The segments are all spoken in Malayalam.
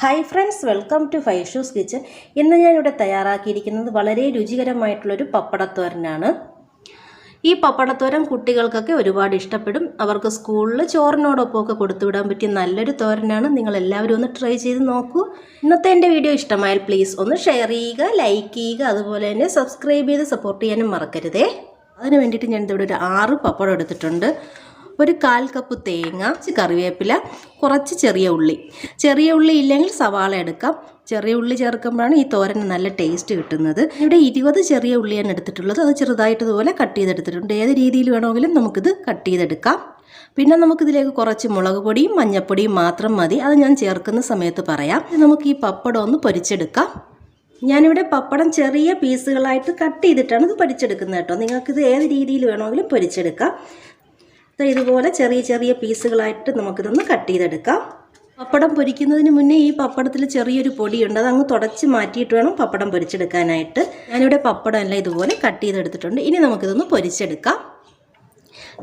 Hi friends welcome to five shoes kitchen ഇന്ന് ഞാനിവിടെ തയ്യാറാക്കിയിരിക്കുന്നത് വളരെ രുചികരമായിട്ടുള്ളൊരു പപ്പടത്തോരനാണ്. ഈ പപ്പടത്തോരൻ കുട്ടികൾക്കൊക്കെ ഒരുപാട് ഇഷ്ടപ്പെടും. അവർക്ക് സ്കൂളിൽ ചോറിനോടൊപ്പമൊക്കെ കൊടുത്തുവിടാൻ പറ്റിയ നല്ലൊരു തോരനാണ്. നിങ്ങൾ എല്ലാവരും ഒന്ന് ട്രൈ ചെയ്ത് നോക്കൂ. ഇന്നത്തെ എന്റെ വീഡിയോ ഇഷ്ടമായാൽ പ്ലീസ് ഒന്ന് ഷെയർ ചെയ്യുക ലൈക്ക് ചെയ്യുക അതുപോലെ തന്നെ സബ്സ്ക്രൈബ് ചെയ്ത് സപ്പോർട്ട് ചെയ്യാനും മറക്കരുതേ. അതിന് വേണ്ടിയിട്ട് ഞാൻ ഒരു ആറ് പപ്പടം എടുത്തിട്ടുണ്ട്. ഒരു കാൽ കപ്പ് തേങ്ങ കറിവേപ്പില കുറച്ച് ചെറിയ ഉള്ളി. ചെറിയ ഉള്ളി ഇല്ലെങ്കിൽ സവാള എടുക്കാം. ചെറിയ ഉള്ളി ചേർക്കുമ്പോഴാണ് ഈ തോരന് നല്ല ടേസ്റ്റ് കിട്ടുന്നത്. ഇവിടെ ഇരുപത് ചെറിയ ഉള്ളിയാണ് എടുത്തിട്ടുള്ളത്. അത് ചെറുതായിട്ട് ഇതുപോലെ കട്ട് ചെയ്തെടുത്തിട്ടുണ്ട്. ഏത് രീതിയിൽ വേണമെങ്കിലും നമുക്കിത് കട്ട് ചെയ്തെടുക്കാം. പിന്നെ നമുക്കിതിലേക്ക് കുറച്ച് മുളക് പൊടിയും മഞ്ഞൾപ്പൊടിയും മാത്രം മതി. അത് ഞാൻ ചേർക്കുന്ന സമയത്ത് പറയാം. നമുക്ക് ഈ പപ്പടം ഒന്ന് പൊരിച്ചെടുക്കാം. ഞാനിവിടെ പപ്പടം ചെറിയ പീസുകളായിട്ട് കട്ട് ചെയ്തിട്ടാണ് ഇത് പൊരിച്ചെടുക്കുന്നത് കേട്ടോ. നിങ്ങൾക്കിത് ഏത് രീതിയിൽ വേണമെങ്കിലും പൊരിച്ചെടുക്കാം. ഇതുപോലെ ചെറിയ ചെറിയ പീസുകളായിട്ട് നമുക്കിതൊന്ന് കട്ട് ചെയ്തെടുക്കാം. പപ്പടം പൊരിക്കുന്നതിന് മുന്നേ ഈ പപ്പടത്തിൽ ചെറിയൊരു പൊടിയുണ്ട്. അതങ്ങ് തുടച്ച് മാറ്റിയിട്ട് വേണം പപ്പടം പൊരിച്ചെടുക്കാനായിട്ട്. ഞാനിവിടെ പപ്പടം എല്ലാം ഇതുപോലെ കട്ട് ചെയ്തെടുത്തിട്ടുണ്ട്. ഇനി നമുക്കിതൊന്ന് പൊരിച്ചെടുക്കാം.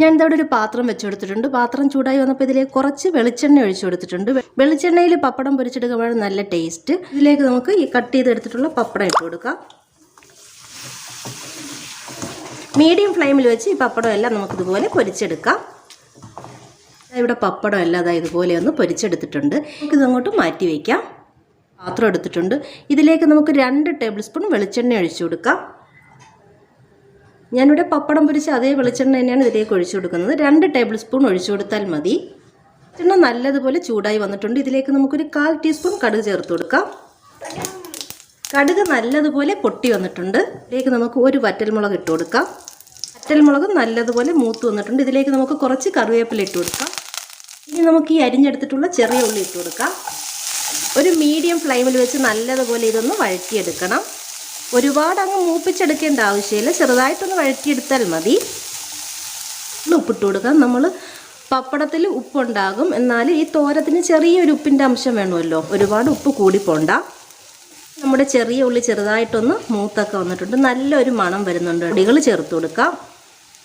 ഞാൻ ഇതവിടെ ഒരു പാത്രം വെച്ച് കൊടുത്തിട്ടുണ്ട് പാത്രം ചൂടായി വന്നപ്പോൾ ഇതിലേക്ക് കുറച്ച് വെളിച്ചെണ്ണ ഒഴിച്ചു കൊടുത്തിട്ടുണ്ട്. വെളിച്ചെണ്ണയിൽ പപ്പടം പൊരിച്ചെടുക്കുമ്പോഴാണ് നല്ല ടേസ്റ്റ്. ഇതിലേക്ക് നമുക്ക് ഈ കട്ട് ചെയ്തെടുത്തിട്ടുള്ള പപ്പടം ഇട്ട് കൊടുക്കാം. മീഡിയം ഫ്ലെയിമിൽ വെച്ച് ഈ പപ്പടം എല്ലാം നമുക്കിതുപോലെ പൊരിച്ചെടുക്കാം. ഇവിടെ പപ്പടം അതായത് ഇതുപോലെ ഒന്ന് പൊരിച്ചെടുത്തിട്ടുണ്ട്. നമുക്കിത് അങ്ങോട്ട് മാറ്റി വയ്ക്കാം പാത്രം എടുത്തിട്ടുണ്ട്. ഇതിലേക്ക് നമുക്ക് രണ്ട് ടേബിൾ സ്പൂൺ വെളിച്ചെണ്ണ ഒഴിച്ചു കൊടുക്കാം. ഞാനിവിടെ പപ്പടം പൊരിച്ച് അതേ വെളിച്ചെണ്ണ തന്നെയാണ് ഇതിലേക്ക് ഒഴിച്ചു കൊടുക്കുന്നത്. രണ്ട് ടേബിൾ സ്പൂൺ ഒഴിച്ചു കൊടുത്താൽ മതി. വെളിച്ചെണ്ണ നല്ലതുപോലെ ചൂടായി വന്നിട്ടുണ്ട്. ഇതിലേക്ക് നമുക്കൊരു കാൽ ടീസ്പൂൺ കടുക് ചേർത്ത് കൊടുക്കാം. കടുക് നല്ലതുപോലെ പൊട്ടി വന്നിട്ടുണ്ട്. ഇതിലേക്ക് നമുക്ക് ഒരു വറ്റൽമുളക് ഇട്ട് കൊടുക്കാം. വറ്റൽമുളക് നല്ലതുപോലെ മൂത്ത് വന്നിട്ടുണ്ട്. ഇതിലേക്ക് നമുക്ക് കുറച്ച് കറിവേപ്പില ഇട്ട് കൊടുക്കാം. ഇനി നമുക്ക് ഈ അരിഞ്ഞെടുത്തിട്ടുള്ള ചെറിയ ഉള്ളി ഇട്ട് കൊടുക്കാം. ഒരു മീഡിയം ഫ്ലെയിമിൽ വെച്ച് നല്ലതുപോലെ ഇതൊന്ന് വഴറ്റിയെടുക്കണം. ഒരുപാട് അങ്ങ് മൂപ്പിച്ചെടുക്കേണ്ട ആവശ്യമില്ല. ചെറുതായിട്ടൊന്ന് വഴറ്റിയെടുത്താൽ മതി. ഒന്ന് ഉപ്പിട്ട് കൊടുക്കാം. നമ്മൾ പപ്പടത്തിൽ ഉപ്പുണ്ടാകും. എന്നാൽ ഈ തോരത്തിന് ചെറിയൊരു ഉപ്പിന്റെ അംശം വേണമല്ലോ. ഒരുപാട് ഉപ്പ് കൂടിപ്പോണ്ട പോണ്ട. നമ്മുടെ ചെറിയ ഉള്ളി ചെറുതായിട്ടൊന്ന് മൂത്തൊക്കെ വന്നിട്ടുണ്ട്. നല്ലൊരു മണം വരുന്നുണ്ട്. അടികൾ ചേർത്ത് കൊടുക്കാം.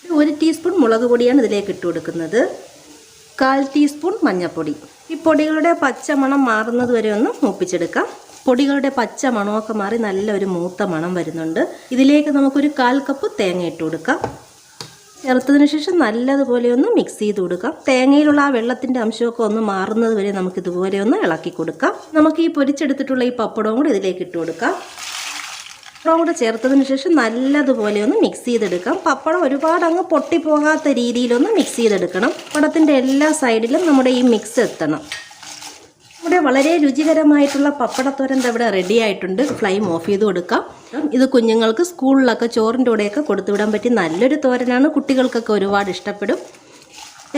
ഒരു ടീസ്പൂൺ മുളക് പൊടിയാണ് ഇതിലേക്ക് ഇട്ട് കൊടുക്കുന്നത്. കാൽ ടീസ്പൂൺ മഞ്ഞൾപ്പൊടി ഈ പൊടികളുടെ പച്ചമണം മാറുന്നത് വരെ ഒന്ന് മൂപ്പിച്ചെടുക്കാം. പൊടികളുടെ പച്ച മണമൊക്കെ മാറി നല്ലൊരു മൂത്ത മണം വരുന്നുണ്ട്. ഇതിലേക്ക് നമുക്കൊരു കാൽ കപ്പ് തേങ്ങ ഇട്ട് കൊടുക്കാം. ചേർത്തതിന് ശേഷം നല്ലതുപോലെ ഒന്ന് മിക്സ് ചെയ്ത് കൊടുക്കാം. തേങ്ങയിലുള്ള ആ വെള്ളത്തിന്റെ അംശമൊക്കെ ഒന്ന് മാറുന്നത് വരെ നമുക്കിതുപോലെ ഒന്ന് ഇളക്കി കൊടുക്കാം. നമുക്ക് ഈ പൊരിച്ചെടുത്തിട്ടുള്ള ഈ പപ്പടവും കൂടി ഇതിലേക്ക് ഇട്ട് കൊടുക്കാം. പപ്പടം കൂടെ ചേർത്തതിന് ശേഷം നല്ലതുപോലെ ഒന്ന് മിക്സ് ചെയ്തെടുക്കാം. പപ്പടം ഒരുപാട് അങ്ങ് പൊട്ടിപ്പോകാത്ത രീതിയിലൊന്ന് മിക്സ് ചെയ്തെടുക്കണം. പടത്തിന്റെ എല്ലാ സൈഡിലും നമ്മുടെ ഈ മിക്സ് എത്തണം. ഇവിടെ വളരെ രുചികരമായിട്ടുള്ള പപ്പടത്തോരൻ ഇവിടെ റെഡി ആയിട്ടുണ്ട്. ഫ്ലെയിം ഓഫ് ചെയ്ത് കൊടുക്കാം. ഇത് കുഞ്ഞുങ്ങൾക്ക് സ്കൂളിലൊക്കെ ചോറിന്റെ കൂടെയൊക്കെ കൊടുത്തുവിടാൻ പറ്റിയ നല്ലൊരു തോരനാണ്. കുട്ടികൾക്കൊക്കെ ഒരുപാട് ഇഷ്ടപ്പെടും.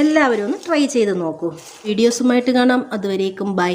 എല്ലാവരും ഒന്ന് ട്രൈ ചെയ്ത് നോക്കൂ. വീഡിയോസുമായിട്ട് കാണാം. അതുവരേക്കും ബൈ